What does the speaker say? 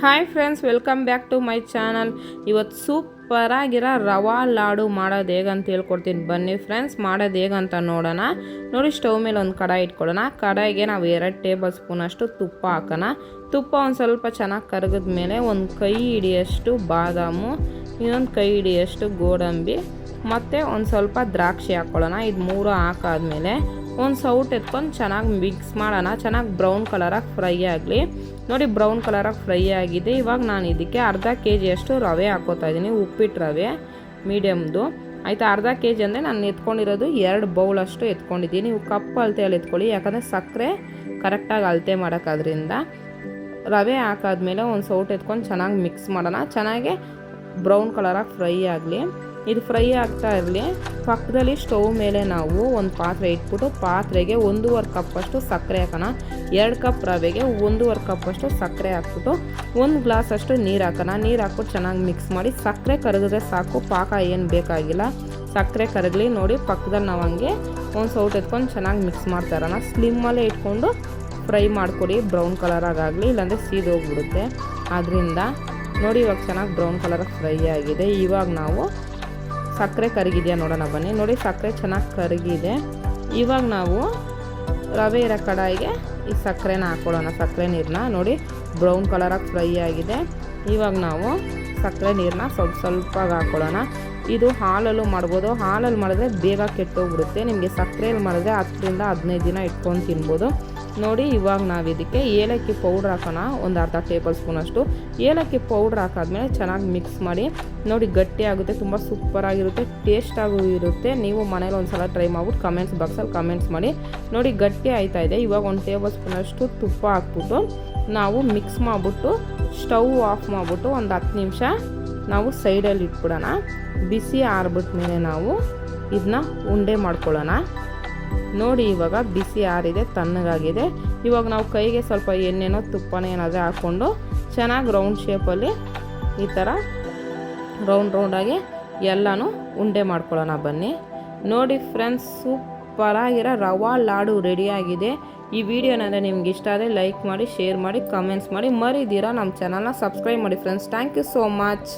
Hi friends welcome back to my channel ಇವತ್ತು ಸೂಪರಾಗಿರೋ ರವಾ ಲಾಡು ಮಾಡೋದು ಹೇಗಂತ ಹೇಳ್ಕೊಡ್ತೀನಿ. ಬನ್ನಿ ಫ್ರೆಂಡ್ಸ್ ಮಾಡೋದು ಹೇಗಂತ ನೋಡೋಣ. ನೋಡಿ ಸ್ಟವ್ ಮೇಲೆ ಒಂದು ಕಡಾಯಿ ಇಟ್ಕೊಳ್ಳೋಣ. ಕಡಾಯಿಗೆ ನಾವು ಎರಡು ಟೇಬಲ್ ಸ್ಪೂನಷ್ಟು ತುಪ್ಪ ಹಾಕೋಣ. ತುಪ್ಪ ಒಂದು ಸ್ವಲ್ಪ ಚೆನ್ನಾಗಿ ಕರಗಿದ ಮೇಲೆ ಒಂದು ಕೈ ಹಿಡಿಯಷ್ಟು ಬಾದಾಮು, ಇನ್ನೊಂದು ಕೈ ಹಿಡಿಯಷ್ಟು ಗೋಡಂಬಿ, ಮತ್ತು ಒಂದು ಸ್ವಲ್ಪ ದ್ರಾಕ್ಷಿ ಹಾಕ್ಕೊಳ್ಳೋಣ ಇದು ಮೂರು ಹಾಕಾದ್ಮೇಲೆ ಒಂದು ಸೌಟ್ ಎತ್ಕೊಂಡು ಚೆನ್ನಾಗಿ ಮಿಕ್ಸ್ ಮಾಡೋಣ. ಚೆನ್ನಾಗಿ ಬ್ರೌನ್ ಕಲರಾಗಿ ಫ್ರೈ ಆಗಲಿ. ನೋಡಿ, ಬ್ರೌನ್ ಕಲರಾಗಿ ಫ್ರೈ ಆಗಿದೆ. ಇವಾಗ ನಾನು ಇದಕ್ಕೆ ಅರ್ಧ ಕೆ ಜಿಯಷ್ಟು ರವೆ ಹಾಕೋತಾ ಇದ್ದೀನಿ ಉಪ್ಪಿಟ್ಟು ರವೆ, ಮೀಡಿಯಮ್ದು. ಆಯಿತಾ? ಅರ್ಧ ಕೆ ಜಿ ಅಂದರೆ ನಾನು ಎತ್ಕೊಂಡಿರೋದು ಎರಡು ಬೌಲಷ್ಟು ಎತ್ಕೊಂಡಿದ್ದೀನಿ. ನೀವು ಕಪ್ಪು ಅಳತೆಯಲ್ಲಿ ಎತ್ಕೊಳ್ಳಿ. ಯಾಕಂದರೆ ಸಕ್ಕರೆ ಕರೆಕ್ಟಾಗಿ ಅಳತೆ ಮಾಡೋಕ್ಕಾದ್ರಿಂದ. ರವೆ ಹಾಕಾದ್ಮೇಲೆ ಒಂದು ಸೌಟ್ ಎತ್ಕೊಂಡು ಚೆನ್ನಾಗಿ ಮಿಕ್ಸ್ ಮಾಡೋಣ. ಚೆನ್ನಾಗೆ ಬ್ರೌನ್ ಕಲರಾಗಿ ಫ್ರೈ ಆಗಲಿ. ಇದು ಫ್ರೈ ಆಗ್ತಾ ಇರಲಿ. ಪಕ್ಕದಲ್ಲಿ ಸ್ಟವ್ ಮೇಲೆ ನಾವು ಒಂದು ಪಾತ್ರೆ ಇಟ್ಬಿಟ್ಟು ಪಾತ್ರೆಗೆ ಒಂದೂವರೆ ಕಪ್ಪಷ್ಟು ಸಕ್ಕರೆ ಹಾಕೋಣ. ಎರಡು ಕಪ್ ರವೆಗೆ ಒಂದೂವರೆ ಕಪ್ಪಷ್ಟು ಸಕ್ಕರೆ ಹಾಕ್ಬಿಟ್ಟು ಒಂದು ಗ್ಲಾಸಷ್ಟು ನೀರು ಹಾಕೋಣ. ನೀರು ಹಾಕ್ಬಿಟ್ಟು ಚೆನ್ನಾಗಿ ಮಿಕ್ಸ್ ಮಾಡಿ ಸಕ್ಕರೆ ಕರಗಿದ್ರೆ ಸಾಕು, ಪಾಕ ಏನು ಬೇಕಾಗಿಲ್ಲ. ಸಕ್ಕರೆ ಕರಗಲಿ ನೋಡಿ ಪಕ್ಕದಲ್ಲಿ ನಾವು ಹಂಗೆ ಒಂದು ಸೌಟ್ ಎತ್ಕೊಂಡು ಚೆನ್ನಾಗಿ ಮಿಕ್ಸ್ ಮಾಡ್ತಾ ಇರೋಣ. ಸ್ಲಿಮ್ಮಲ್ಲೇ ಇಟ್ಕೊಂಡು ಫ್ರೈ ಮಾಡಿಕೊಡಿ ಬ್ರೌನ್ ಕಲರಾಗಲಿ ಇಲ್ಲಾಂದರೆ ಸೀದೋಗ್ಬಿಡುತ್ತೆ ಆದ್ದರಿಂದ ನೋಡಿ ಇವಾಗ ಚೆನ್ನಾಗಿ ಬ್ರೌನ್ ಕಲರಾಗಿ ಫ್ರೈ ಆಗಿದೆ. ಇವಾಗ ನಾವು ಸಕ್ಕರೆ ಕರಗಿದೆಯಾ ನೋಡೋಣ ಬನ್ನಿ. ನೋಡಿ, ಸಕ್ಕರೆ ಚೆನ್ನಾಗಿ ಕರಗಿದೆ. ಇವಾಗ ನಾವು ರವೆ ಇರೋ ಕಡಾಯಿಗೆ ಈ ಸಕ್ಕರೆನ ಹಾಕ್ಕೊಳ್ಳೋಣ ಸಕ್ಕರೆ ನೀರನ್ನ ನೋಡಿ, ಬ್ರೌನ್ ಕಲರಾಗಿ ಫ್ರೈ ಆಗಿದೆ. ಇವಾಗ ನಾವು ಸಕ್ಕರೆ ನೀರನ್ನ ಸ್ವಲ್ಪ ಸ್ವಲ್ಪ ಹಾಕ್ಕೊಳ್ಳೋಣ ಇದು ಹಾಲಲ್ಲೂ ಮಾಡ್ಬೋದು. ಹಾಲಲ್ಲಿ ಮಾಡಿದ್ರೆ ಬೇಗ ಕೆಟ್ಟೋಗ್ಬಿಡುತ್ತೆ. ನಿಮಗೆ ಸಕ್ಕರೆಯಲ್ಲಿ ಮಾಡಿದ್ರೆ ಹತ್ತರಿಂದ ಹದಿನೈದು ದಿನ ಇಟ್ಕೊಂಡು ತಿನ್ಬೋದು. ನೋಡಿ, ಇವಾಗ ನಾವು ಇದಕ್ಕೆ ಏಲಕ್ಕಿ ಪೌಡ್ರ್ ಹಾಕೋಣ. ಒಂದು ಅರ್ಧ ಟೇಬಲ್ ಸ್ಪೂನಷ್ಟು ಏಲಕ್ಕಿ ಪೌಡ್ರ್ ಹಾಕಾದ್ಮೇಲೆ ಚೆನ್ನಾಗಿ ಮಿಕ್ಸ್ ಮಾಡಿ. ನೋಡಿ, ಗಟ್ಟಿ ಆಗುತ್ತೆ, ತುಂಬ ಸೂಪರಾಗಿರುತ್ತೆ ಟೇಸ್ಟಾಗೂ ಇರುತ್ತೆ. ನೀವು ಮನೇಲಿ ಒಂದು ಸಲ ಟ್ರೈ ಮಾಡ್ಬಿಟ್ಟು ಕಮೆಂಟ್ಸ್ ಬಾಕ್ಸಲ್ಲಿ ಕಮೆಂಟ್ಸ್ ಮಾಡಿ. ನೋಡಿ, ಗಟ್ಟಿ ಆಯ್ತಾ ಇದೆ. ಇವಾಗ ಒಂದು ಟೇಬಲ್ ಸ್ಪೂನಷ್ಟು ತುಪ್ಪ ಹಾಕ್ಬಿಟ್ಟು ನಾವು ಮಿಕ್ಸ್ ಮಾಡಿಬಿಟ್ಟು ಸ್ಟವ್ ಆಫ್ ಮಾಡಿಬಿಟ್ಟು ಒಂದು ಹತ್ತು ನಿಮಿಷ ನಾವು ಸೈಡಲ್ಲಿ ಇಟ್ಬಿಡೋಣ. ಬಿಸಿ ಆರ್ಬಿಟ್ಮೇಲೆ ನಾವು ಇದನ್ನ ಉಂಡೆ ಮಾಡ್ಕೊಳ್ಳೋಣ. ನೋಡಿ, ಇವಾಗ ಬಿಸಿ ಆರಿದೆ, ತಣ್ಣಗಾಗಿದೆ. ಇವಾಗ ನಾವು ಕೈಗೆ ಸ್ವಲ್ಪ ಎಣ್ಣೆನೋ, ತುಪ್ಪನ ಏನಾದರೂ ಹಾಕ್ಕೊಂಡು ಚೆನ್ನಾಗಿ ರೌಂಡ್ ಶೇಪಲ್ಲಿ ಈ ಥರ ರೌಂಡ್ ರೌಂಡಾಗಿ ಎಲ್ಲನೂ ಉಂಡೆ ಮಾಡ್ಕೊಳ್ಳೋಣ ಬನ್ನಿ. ನೋಡಿ ಫ್ರೆಂಡ್ಸ್ ಸೂಪರಾಗಿರೋ ರವಾ ಲಾಡು ರೆಡಿಯಾಗಿದೆ ಈ ವಿಡಿಯೋನಾದ್ರೆ ನಿಮ್ಗೆ ಇಷ್ಟ ಆದರೆ ಲೈಕ್ ಮಾಡಿ ಶೇರ್ ಮಾಡಿ ಕಮೆಂಟ್ಸ್ ಮಾಡಿ ಮರಿದೀರಾ ನಮ್ಮ ಚಾನಲ್ನ ಸಬ್ಸ್ಕ್ರೈಬ್ ಮಾಡಿ friends thank you so much